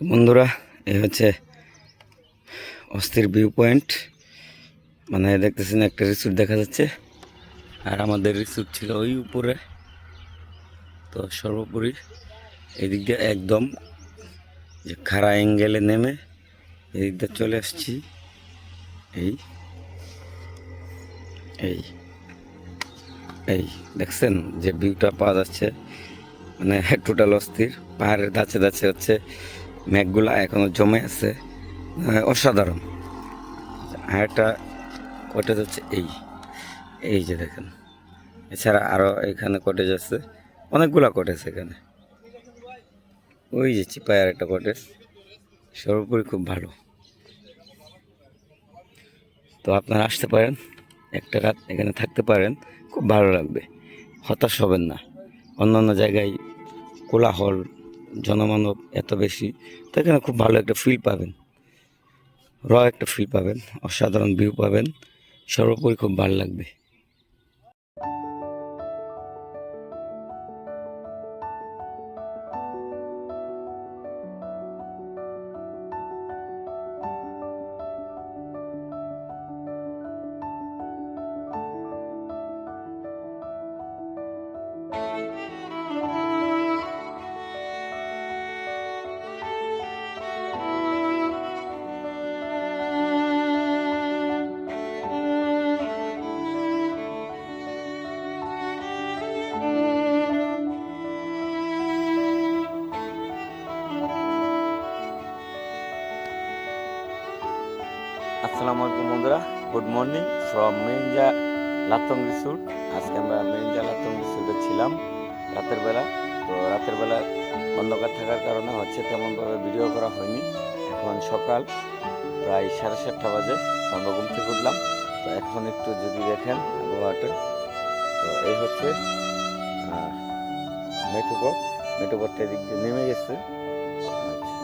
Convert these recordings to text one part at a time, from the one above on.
তো বন্ধুরা এই হচ্ছে অস্থির ভিউ পয়েন্ট মানে দেখতেছেন একটা রিসোর্ট দেখা যাচ্ছে, আর আমাদের রিসোর্ট ছিল ওই উপরে। তো সর্বোপরি এদিক দিয়ে একদম যে খাড়া অ্যাঙ্গেলে নেমে এদিক দিয়ে চলে আসছি। এই এই এই, দেখছেন যে ভিউটা পাওয়া যাচ্ছে। মানে টোটাল অস্থির, পাহাড়ের দাঁচে দাঁচে হচ্ছে। মেঘগুলা এখনও জমে আছে। অসাধারণ। একটা কটেজ হচ্ছে এই। এই যে দেখেন। এছাড়া আরও এখানে কটেজ আছে। অনেকগুলা কটেজ এখানে। ওই যে চিপায় আর একটা কটেজ সর্বোপরি খুব ভালো। তো আপনারা আসতে পারেন। একটা রাত এখানে থাকতে পারেন। খুব ভালো লাগবে। হতাশ হবেন না। অন্যান্য জায়গায় কোলাহল জনমানব এত বেশি, তো এখানে খুব ভালো একটা ফিল পাবেন। র একটা ফিল পাবেন, অসাধারণ ভিউ পাবেন, সর্বোপরি খুব ভালো লাগবে। আসসালামু বন্ধুরা। Good morning from Meringa Latong resort আজকে আমরা মেরিঞ্জা লাতং রিসোর্টে ছিলাম রাতের বেলা। তো রাতের বেলা অন্ধকার থাকার কারণে হচ্ছে তেমনভাবে ভিডিও করা হয়নি। এখন সকাল প্রায় সাড়ে সাতটা বাজে আমরা ঘুম থেকে উঠলাম। তো এখন একটু যদি দেখেন আবহাওয়াটা, তো এই হচ্ছে মেটুপথ মেটুপথটা এদিক দিয়ে নেমে গেছে। আচ্ছা।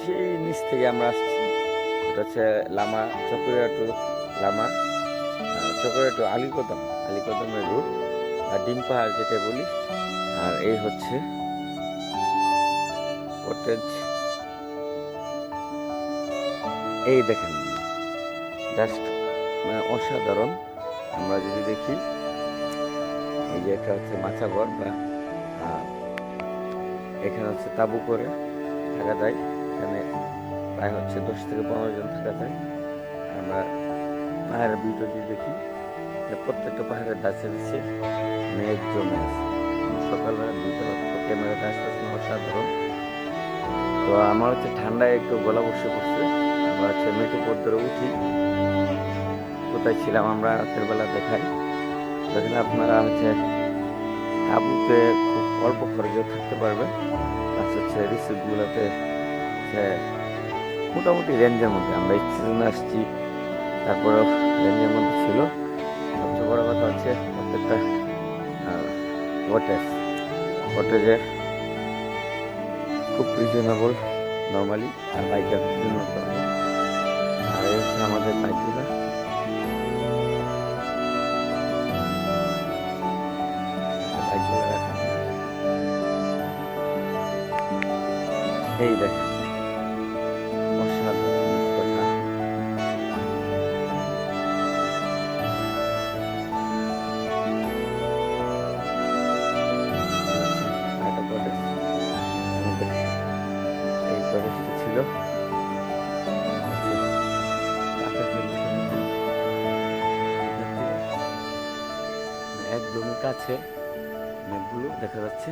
সেই নিচ থেকে আমরা আসছি। এটা হচ্ছে লামা চকরিয়া টু লামা চকরিয়া টু আলিকদম, আলিকদমের রুট, আর ডিম পাহাড় যেটা বলি। আর এই হচ্ছে এই দেখেন, জাস্ট মানে অসাধারণ। আমরা যদি দেখি, এই যে একটা হচ্ছে মাছাঘর বা এখানে হচ্ছে তাবু করে থাকা যায়। এখানে প্রায় হচ্ছে দশ থেকে পনেরো জন থাকা যায়। আমরা পাহাড়ের ভিউটা যদি দেখি প্রত্যেকটা পাহাড়ের ডাচে দিচ্ছে মেঘ জমে আছে। সকালবেলা দুইটা ক্যামেরাটা আসতেছে না, অসাধারণ। তো আমার হচ্ছে ঠান্ডায় একটু গলা বসে পড়ছে। আমরা হচ্ছে মেটু পদ্মরে উঠি। কোথায় ছিলাম আমরা রাতের বেলা দেখাই। দেখেন আপনারা হচ্ছে তাবুতে খুব অল্প খরচেও থাকতে পারবেন। প্লাস হচ্ছে রিসিপ্টগুলোতে হচ্ছে মোটামুটি রেঞ্জের মধ্যে। আমরা এই সিজনে আসছি, তারপরেও রেঞ্জের মধ্যে ছিল। সবচেয়ে বড় কথা হচ্ছে প্রত্যেকটা কটেজ কটেজে খুব রিজনেবল নর্মালি আর বাইকের জন্য আর এই হচ্ছে আমাদের বাইকগুলো এই দেখেন। একদমই কাছে মেঘগুলো দেখা যাচ্ছে।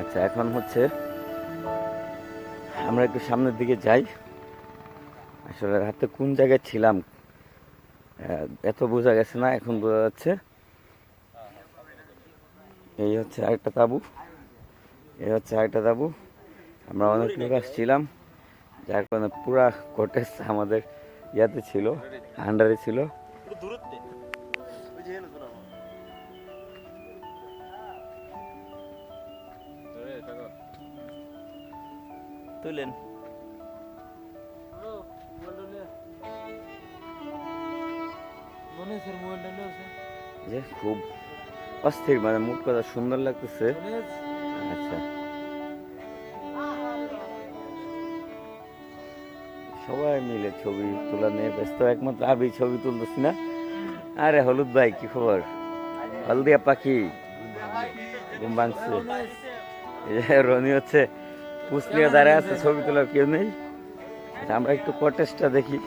আচ্ছা এখন হচ্ছে আমরা একটু সামনের দিকে যাই। আসলে রাতে কোন জায়গায় ছিলাম? এত বোঝা গেছে না, এখন বোঝা যাচ্ছে। এই হচ্ছে আরেকটা তাবু। এই হচ্ছে আরেকটা তাবু। আমরা অনেক লোক আসছিলাম যার কারণে পুরা কটেজ আমাদের ইয়াতে ছিল আন্ডারে ছিল। তুলেন। যে খুব অস্থির মানে মুখ কথা সুন্দর লাগতেছে। সবাই মিলে ছবি তোলা নিয়ে ব্যস্ত একমাত্র আমি ছবি তুলতেছি না। আরে হলুদ ভাই কি খবর? হলদিয়া পাখি। ঘুম ভাঙছে। রনি হচ্ছে পুষলিয়া দাঁড়ায় আছে ছবি তোলার কেউ নেই। আচ্ছা, আমরা একটু কটেজটা দেখি।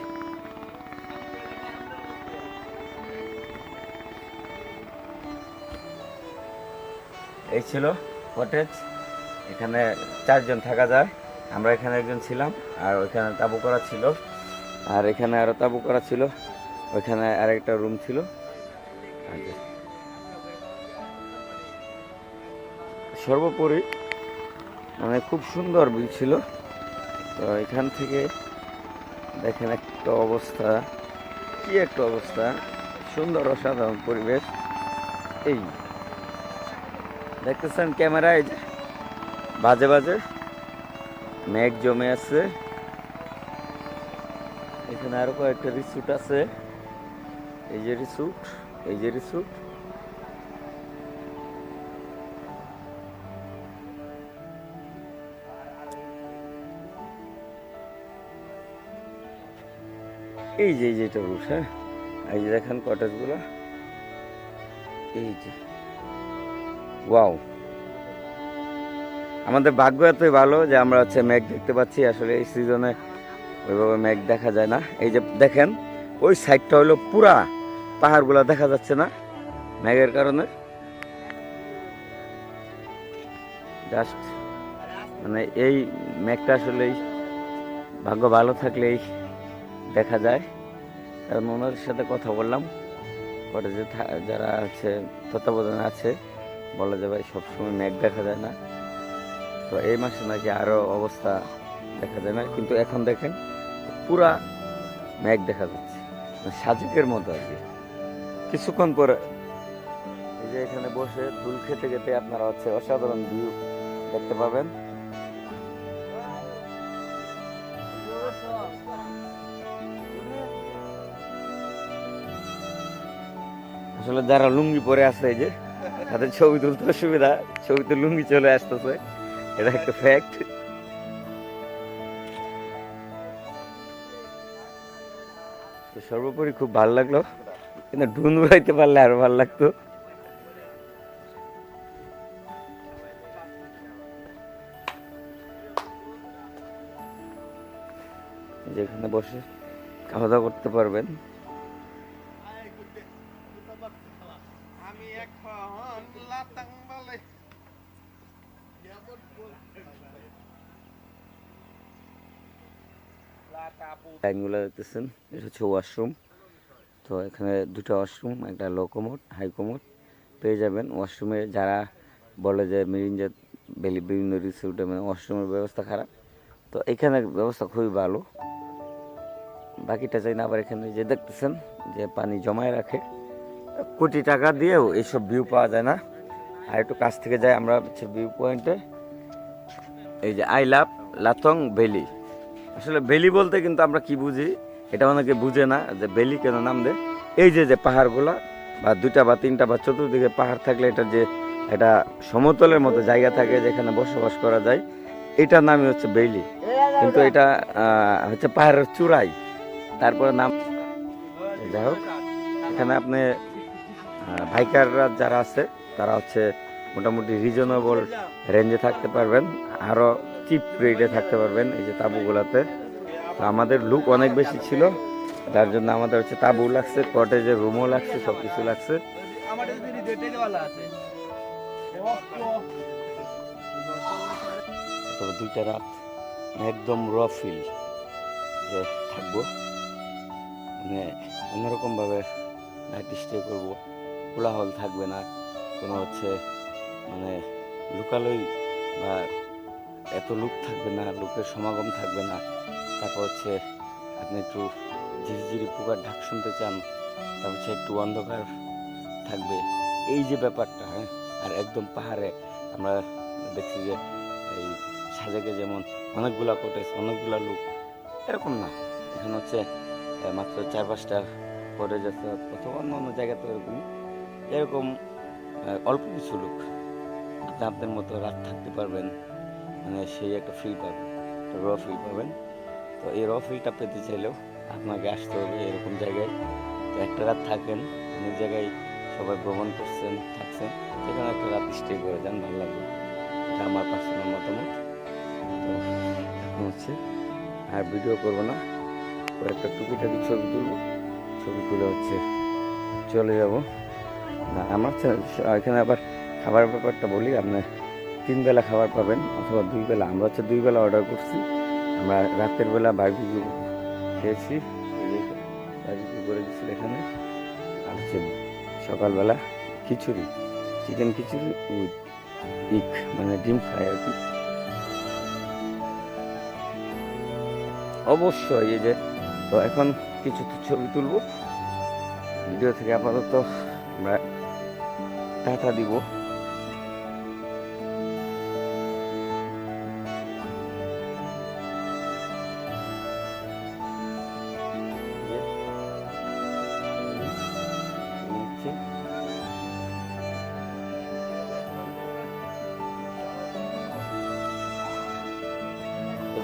এই ছিল কটেজ এখানে চারজন থাকা যায়। আমরা এখানে একজন ছিলাম, আর ওইখানে তাবু করা ছিল। আর এখানে আরও তাবু করা ছিল, ওইখানে আরেকটা রুম ছিল। সর্বোপরি মানে খুব সুন্দর ভিউ ছিল। তো এখান থেকে দেখেন একটা অবস্থা, কি একটা অবস্থা। সুন্দর অসাধারণ পরিবেশ। এই দেখতেছেন ক্যামেরায় বাজে বাজে। মেঘ জমে আছে। এখানে আরও কয়েকটা রিসুট আছে। এই যে রিসুট, এই যে রিসুট। এই যে এই যে এটা রুট হ্যাঁ? এই যে দেখেন কটেজগুলো এই যে। ওয়াও আমাদের ভাগ্য এতই ভালো যে আমরা হচ্ছে মেঘ দেখতে পাচ্ছি, আসলে এই সিজনে ওইভাবে মেঘ দেখা যায় না। এই যে দেখেন, ওই সাইডটা হলো পুরা পাহাড়গুলো দেখা যাচ্ছে না মেঘের কারণে। জাস্ট মানে এই মেঘটা আসলেই ভাগ্য ভালো থাকলেই দেখা যায়। কারণ ওনাদের সাথে কথা বললাম। কটেজে থা- যারা আছে তত্ত্বাবধানে আছে, বলা যায় ভাই সবসময় মেঘ দেখা যায় না। তো এই মাসে নাকি আরও অবস্থা দেখা যায় না, কিন্তু এখন দেখেন পুরা মেঘ দেখা যাচ্ছে। মানে সাজেকের মতো আর কি। কিছুক্ষণ পরে এই যে এখানে বসে দুল খেতে খেতে আপনারা হচ্ছে অসাধারণ ভিউ দেখতে পাবেন। আসলে যারা লুঙ্গি পরে আছে এই যে, তাদের ছবি তুলতে অসুবিধা, ছবিতে লুঙ্গি চলে আসতেছে। এটা একটা ফ্যাক্ট তো সর্বোপরি খুব ভালো লাগল। কিন্তু ডুন উড়াইতে পারলে আরও ভালো লাগতো। যেখানে বসে খাওয়া দাওয়া করতে পারবেন। লাইনগুলো দেখতেছেন এটা হচ্ছে ওয়াশরুম। তো এখানে দুটো ওয়াশরুম, একটা লো কোমোড হাই কোমোড পেয়ে যাবেন। ওয়াশরুমে যারা বলে যে মিরিঞ্জা বেলি বিভিন্ন রিসোর্টে মানে ওয়াশরুমের ব্যবস্থা খারাপ, তো এখানে ব্যবস্থা খুবই ভালো। বাকিটা চাই না, আবার এখানে যে দেখতেছেন যে পানি জমায় রাখে, কোটি টাকা দিয়েও এইসব ভিউ পাওয়া যায় না। আর একটু কাছ থেকে যাই আমরা হচ্ছে ভিউ পয়েন্টে এই যে আই লাভ লাতং ভ্যালি। আসলে বেলি বলতে কিন্তু আমরা কি বুঝি? এটা অনেকে বুঝে না যে বেলি কেন নাম দেয়? এই যে যে পাহাড়গুলা বা দুটা বা তিনটা বা চতুর্দিকে পাহাড় থাকলে এটা যে এটা সমতলের মতো জায়গা থাকে যেখানে বসবাস করা যায়, এটার নামই হচ্ছে বেলি। কিন্তু এটা হচ্ছে পাহাড়ের চূড়াই। তারপরে নাম যাই হোক, এখানে আপনি ভাইকাররা যারা আছে, তারা হচ্ছে মোটামুটি রিজনেবল রেঞ্জে থাকতে পারবেন। আরও চিপ রেটে থাকতে পারবেন, এই যে তাঁবুগুলোতে। আমাদের লুক অনেক বেশি ছিল, যার জন্য আমাদের হচ্ছে তাঁবু লাগছে কটেজের রুমও লাগছে সব কিছু লাগছে দুইটা রাত, একদম র ফিল যে থাকব। মানে অন্যরকমভাবে নাইট স্টে করব, কোলাহল থাকবে না, কোনো হচ্ছে মানে লুকালই বা এত লুক থাকবে না, লোকের সমাগম থাকবে না। তারপর হচ্ছে আপনি একটু ঝিরিঝিরি পোকার ঢাক শুনতে চান, তারপর হচ্ছে একটু অন্ধকার থাকবে। এই যে ব্যাপারটা হ্যাঁ? আর একদম পাহাড়ে আমরা দেখছি যে এই সাজেকে যেমন অনেকগুলা কটেজ অনেকগুলা লোক, এরকম না। এখানে হচ্ছে মাত্র চার পাঁচটা পরে যাচ্ছে অথবা অন্য অন্য জায়গাতে এরকম। এরকম অল্প কিছু লোক। আপনি আপনার মতো রাত থাকতে পারবেন। মানে সেই একটা ফিল পাবেন র ফিল পাবেন। তো এই র ফিলটা পেতে চাইলেও আপনাকে আসতে হবে এরকম জায়গায়। তো একটা রাত থাকেন, অনেক জায়গায় সবাই ভ্রমণ করছেন, থাকছেন, সেখানে একটা রাত স্টে করে যান ভালো লাগবে। এটা আমার পার্সোনাল মতামত। তো হচ্ছে আর ভিডিও করব না। কয়েকটা টুকিটাকি ছবি তুলবো। ছবি তুলে হচ্ছে চলে যাব। না আমার এখানে আবার খাবার ব্যাপারটা বলি, আপনার তিন বেলা খাবার পাবেন অথবা দুই বেলা আমরা হচ্ছে দুই বেলা অর্ডার করছি। আমরা রাতের বেলা বারবিকিউ খেয়েছি। বারবিকিউ করে দিচ্ছিল এখানে। আর হচ্ছে সকালবেলা খিচুড়ি চিকেন খিচুড়ি উইথ ইক মানে ডিম ফ্রাই আর কি। অবশ্যই এই যে, তো এখন কিছু ছবি তুলবো। ভিডিও থেকে আপাতত আমরা টাটা দিব।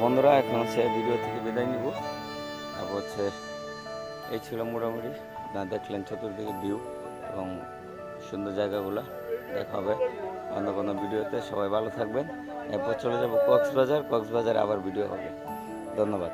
বন্ধুরা, এখন হচ্ছে ভিডিও থেকে বিদায় নিব। আর হচ্ছে, এই ছিল মোটামুটি। না, দেখলেন চতুর্দিকে ভিউ এবং সুন্দর জায়গাগুলো। দেখা হবে অন্য কোনো ভিডিওতে সবাই ভালো থাকবেন। এরপর চলে যাব কক্সবাজার। কক্সবাজারে আবার ভিডিও হবে। ধন্যবাদ।